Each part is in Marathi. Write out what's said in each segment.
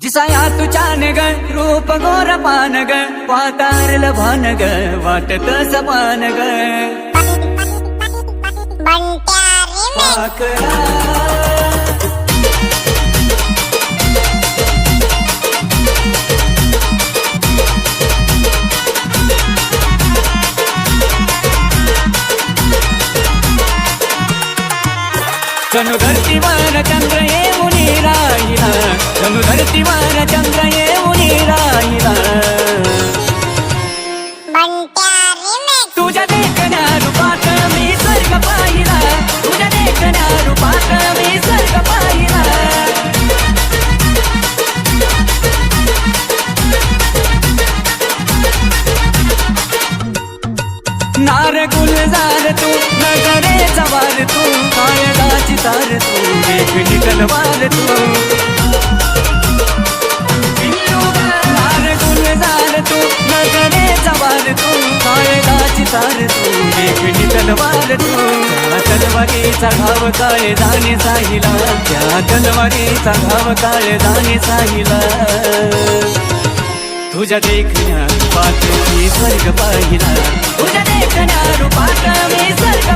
दिसाया तू छान ग रूप गोर पान ग वातारल भान ग वाटत समान ग बंट्या रिमेक्स पाकळा. जणू धरतीवर चंद्र येऊन राहिला जणू धरतीवर चंद्र येऊन राहिला तुझ्या देखण्या रूपात मी स्वर्ग पाहिला तुझ्या देखण्या रूपात मी स्वर्ग पाहिला नार गुलजार तू नगरे जवार तू तार तू वेगळी तलवार तू. तार तू वेगळी तलवार तू. तलवारीचा घाव काळे दाणे साहिला त्या तलवारीचा घाव काळे साहिला. तुझ्या देखण्या रूपात मी स्वर्ग पाहिला. तुझ्या देखण्या रूपात मी स्वर्ग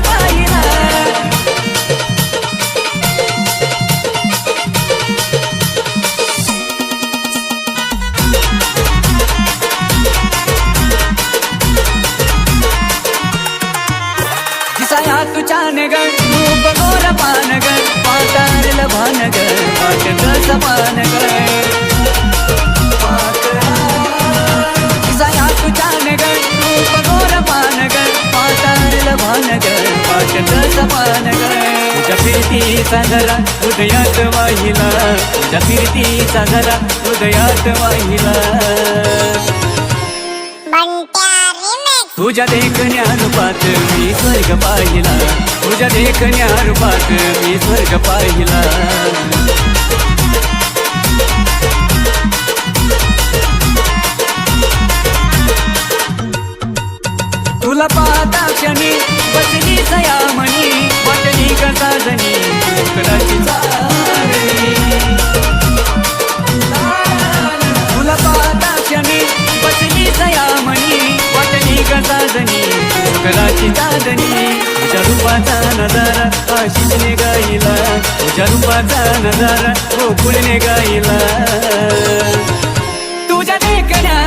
फिरती फिरतीचा हृदयात वाहिला. तुझ्या फिरती जरा हृदयात वाहिला. तुझ्या देखण्या रूपात मी स्वर्ग पाहिला. तुझ्या देखण्या रूपात मी स्वर्ग पाहिला. तुला पाहता क्षणी बसली सयामणी वाटली कसा जणी कोकणाची चालणी. तुला पाहता क्षणी बसली सयामणी वाटली कसा जणी कोकणाची चांदणी तुझ्या रूपाचा नजारा आशिषने गाईला तुझ्या रूपाचा नजारा गोकुळने गाईला तुझ्या देखण्या